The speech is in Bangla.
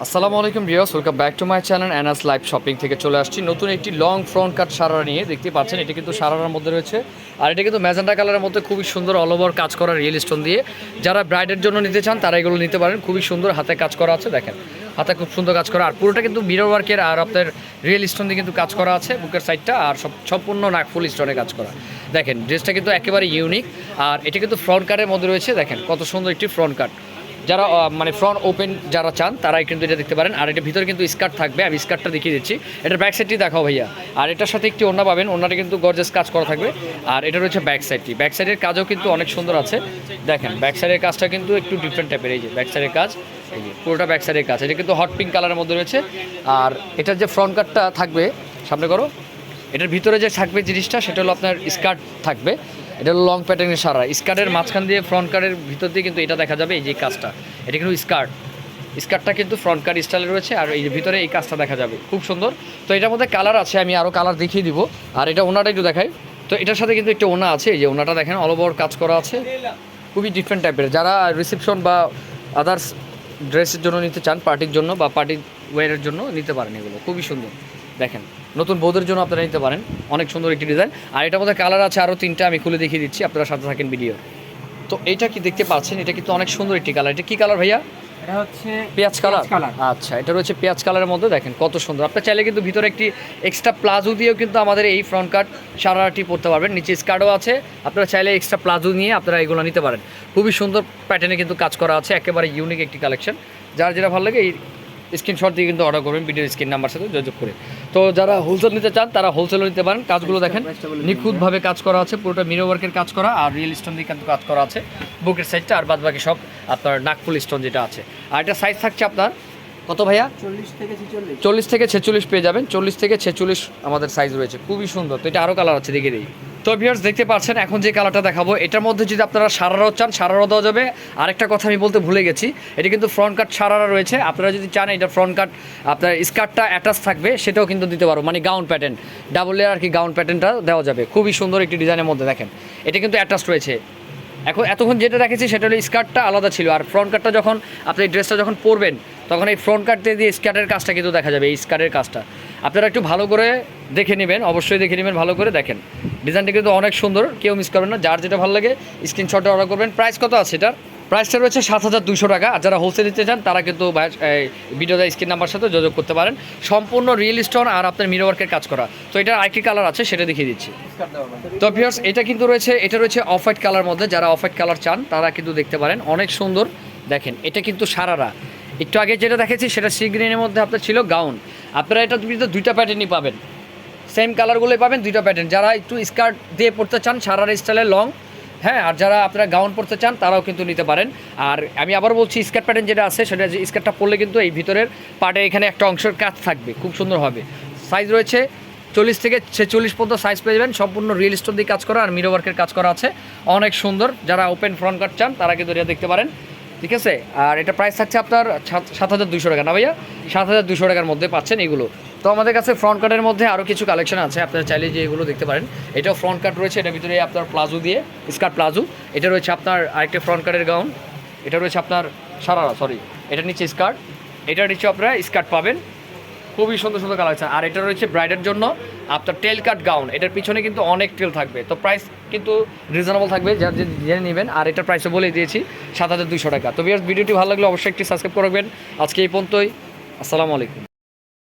আসসালামু আলাইকুম Riyas welcome back to my channel Anas live shopping থেকে চলে আসছি। নতুন একটি লং ফ্রন্ট কাট সারারা নিয়ে দেখতে পাচ্ছেন, এটা কিন্তু সারারার মধ্যে রয়েছে। আর এটা কিন্তু ম্যাজেন্টা কালারের মধ্যে খুবই সুন্দর অল ওভার কাজ করা রিয়েল স্টোন দিয়ে। যারা ব্রাইডের জন্য নিতে চান, তারা এগুলো নিতে পারেন। খুবই সুন্দর হাতে কাজ করা আছে, দেখেন। হাতে খুব সুন্দর কাজ করা। আর পুরোটা কিন্তু মিরর ওয়ার্কের আর আপনার রিয়েল স্টোন দিয়ে কিন্তু কাজ করা আছে বুকের সাইডটা আর সব সম্পূর্ণ নাকফুল স্টোনে কাজ করা। দেখেন ড্রেসটা কিন্তু একেবারে ইউনিক আর এটা কিন্তু ফ্রন্ট কাটের মধ্যে রয়েছে, দেখেন, কত সুন্দর একটি ফ্রন্ট কাট যারা মানে ফ্রন্ট ওপেন যারা চান, তারাই কিন্তু এটা দেখতে পারেন। আর এটা ভিতরে কিন্তু স্কার্ট থাকবে। আমি স্কার্টটা দেখিয়ে দিচ্ছি। এটার ব্যাক সাইডটি দেখাও ভাইয়া। আর এটার সাথে একটি ওনা পাবেন। ওনাটা কিন্তু গর্জেস কাজ করা থাকবে। আর এটা রয়েছে ব্যাক সাইডটি ব্যাক সাইডের কাজও কিন্তু অনেক সুন্দর আছে। দেখেন ব্যাক সাইডের কাজটা কিন্তু একটু ডিফারেন্ট টাইপের এই যে ব্যাক সাইডের কাজ, এই যে, পুরোটা ব্যাক সাইডের কাজ। এটা কিন্তু হট পিঙ্ক কালারের মধ্যে রয়েছে। আর এটার যে ফ্রন্ট কাটটা থাকবে, সামনে করো, এটার ভিতরে যে থাকবে জিনিসটা, সেটা হলো আপনার স্কার্ট থাকবে। এটা হলো লং প্যাটার্নের সারা। স্কার্টের মাঝখান দিয়ে ফ্রন্ট কার্ডের ভিতর দিয়ে কিন্তু এটা দেখা যাবে, এই যে কাজটা। এটা কিন্তু স্কার্ট। স্কার্টটা কিন্তু ফ্রন্ট কার্ড স্টাইলে রয়েছে আর এই ভিতরে এই কাজটা দেখা যাবে। খুব সুন্দর। তো এটার মধ্যে কালার আছে, আমি আরও কালার দেখিয়ে দিব। আর এটা ওনাটা একটু দেখাই। তো এটার সাথে কিন্তু একটা ওনা আছে, এই যে ওনাটা দেখেন অল ওভার কাজ করা আছে। খুবই ডিফারেন্ট টাইপের যারা রিসেপশন বা আদার্স ড্রেসের জন্য নিতে চান পার্টির জন্য বা পার্টি ওয়ারের জন্য নিতে পারেন এগুলো। খুবই সুন্দর। দেখেন। নতুন বৌদের জন্য আপনারা নিতে পারেন। অনেক সুন্দর একটি ডিজাইন। আর এটার মধ্যে কালার আছে আরও তিনটা আমি খুলে দেখিয়ে দিচ্ছি আপনারা সাথে থাকেন ভিডিও। তো এইটা কি দেখতে পাচ্ছেন? এটা কিন্তু অনেক সুন্দর একটি কালার। এটা কি কালার ভাইয়া? এটা হচ্ছে পেঁয়াজ কালার। কালার। আচ্ছা এটা রয়েছে পেঁয়াজ কালারের মধ্যে দেখেন কত সুন্দর। আপনার চাইলে কিন্তু ভিতরে একটি এক্সট্রা প্লাজো দিয়েও কিন্তু আমাদের এই ফ্রন্ট কাট সারাটি পরতে পারবেন। নিচে স্কার্টও আছে। আপনারা চাইলে এক্সট্রা প্লাজো নিয়ে আপনারা এগুলো নিতে পারেন। খুবই সুন্দর প্যাটার্নে কিন্তু কাজ করা আছে। একেবারে ইউনিক একটি কালেকশন যার যেটা ভালো লাগে এই স্ক্রিনশট দিয়ে কিন্তু অর্ডার করবেন ভিডিও স্ক্রিন নাম্বার সাথে যোগাযোগ করে। তো যারা হোলসেল নিতে চান তারা হোলসেলও নিতে পারেন। কাজগুলো দেখেন নিখুঁতভাবে কাজ করা আছে পুরোটা মিরো ওয়ার্কের কাজ করা আর রিয়েল স্টোন দিয়ে কিন্তু কাজ করা আছে। বুকের সাইডটা আর বাদ বাকি সব আপনার নাকফুল স্টোন যেটা আছে। আর এটা সাইজ থাকছে আপনার কত ভাইয়া? চল্লিশ থেকে ছেচল্লিশ। চল্লিশ থেকে ছেচল্লিশ পেয়ে যাবেন। চল্লিশ থেকে ছেচল্লিশ আমাদের সাইজ রয়েছে। খুবই সুন্দর। তো এটা আরও কালার আছে দেখে দিই। তো ভিউয়ার্স দেখতে পাচ্ছেন, এখন যে কালারটা দেখাবো, এটার মধ্যে যদি আপনারা সারারাও চান, সারারাও দেওয়া যাবে। আরেকটা কথা আমি বলতে ভুলে গেছি, এটা কিন্তু ফ্রন্ট কাট সারারা রয়েছে। আপনারা যদি চান, এটা ফ্রন্ট কাট আপনার স্কার্টটা অ্যাটাচ থাকবে, সেটাও কিন্তু দিতে পারো মানে গাউন প্যাটার্ন ডাবল লেয়ার আর কি গাউন প্যাটার্নটা দেওয়া যাবে। খুবই সুন্দর একটি ডিজাইনের মধ্যে, দেখেন। এটা কিন্তু অ্যাটাচ রয়েছে। এখন এতক্ষণ যেটা দেখেছি, সেটা হলো স্কার্টটা আলাদা ছিল, আর ফ্রন্ট কাটটা যখন আপনি ড্রেসটা যখন পরবেন, তখন এই ফ্রন্ট কাট দিয়ে স্কার্টের কাজটা কিন্তু দেখা যাবে, এই স্কার্টের কাজটা। আপনারা একটু ভালো করে দেখে নেবেন, অবশ্যই দেখে নেবেন, ভালো করে দেখেন। ডিজাইনটা কিন্তু অনেক সুন্দর, কেউ মিস করবেন না, যার যেটা ভালো লাগে স্ক্রিনশটে অর্ডার করবেন। প্রাইস কত আছে এটার? প্রাইসটা রয়েছে সাত হাজার দুশো টাকা, আর যারা হোলসেল দিতে চান, তারা কিন্তু ভিডিওতে স্ক্রিন নাম্বার সাথে যোগাযোগ করতে পারেন। সম্পূর্ণ রিয়েল স্টোন আর আপনার মিরো ওয়ার্কের কাজ করা। তো এটার আরেকটি কালার আছে সেটা দেখিয়ে দিচ্ছি। তো ভিউয়ার্স এটা কিন্তু রয়েছে, এটা রয়েছে অফ হোয়াইট কালার মধ্যে, যারা অফ হোয়াইট কালার চান, তারা কিন্তু দেখতে পারেন। অনেক সুন্দর, দেখেন, এটা কিন্তু সারারা। একটু আগে যেটা দেখেছি সেটা সি গ্রিনের মধ্যে আপনার ছিল গাউন আপনারা এটা কিন্তু দুইটা প্যাটার্নই পাবেন। সেম কালারগুলোই পাবেন, দুইটা প্যাটার্ন যারা একটু স্কার্ট দিয়ে পড়তে চান, সারার স্টাইলে লং হ্যাঁ আর যারা আপনারা গাউন পরতে চান, তারাও কিন্তু নিতে পারেন। আর আমি আবার বলছি স্কার্ট প্যাটার্ন যেটা আছে, সেটা যে স্কার্টটা পরলে কিন্তু এই ভিতরের পার্টে এখানে একটা অংশের কাজ থাকবে, খুব সুন্দর হবে। সাইজ রয়েছে চল্লিশ থেকে ছেচল্লিশ পর্যন্ত সাইজ পেয়ে যাবেন। সম্পূর্ণ রিয়েল স্টোন দিয়ে কাজ করা আর মিরো ওয়ার্কের কাজ করা আছে। অনেক সুন্দর, যারা ওপেন ফ্রন্ট কাট চান, তারা কিন্তু এটা দেখতে পারেন। ঠিক আছে? আর এটা প্রাইস থাকছে আপনার সাত হাজার দুশো টাকা। না ভাইয়া? সাত হাজার দুশো টাকার মধ্যে পাচ্ছেন এগুলো। তো আমাদের কাছে ফ্রন্ট কাটের মধ্যে আরও কিছু কালেকশন আছে, আপনারা চাইলে যে এগুলো দেখতে পারেন। এটাও ফ্রন্ট কাট রয়েছে, এটার ভিতরে আপনার প্লাজো দিয়ে স্কার্ট প্লাজো এটা রয়েছে আপনার আরেকটা ফ্রন্ট কাটের গাউন এটা রয়েছে আপনার, সারারা সরি এটা নিচে স্কার্ট এটার নিচে আপনারা স্কার্ট পাবেন। খুবই সুন্দর সুন্দর কালার আছে। আর এটা রয়েছে ব্রাইডের জন্য আপনার টেল কাট গাউন এটার পিছনে কিন্তু অনেক টেল থাকবে। তো প্রাইস কিন্তু রিজনেবল থাকবে যা জেনে নেবেন। আর এটার প্রাইসও বলে দিয়েছি, সাত হাজার দুশো টাকা। তো ভিডিওটি ভালো লাগলে অবশ্যই একটি সাবস্ক্রাইব করবেন আজকে এই পর্যন্তই। আসসালামু আলাইকুম।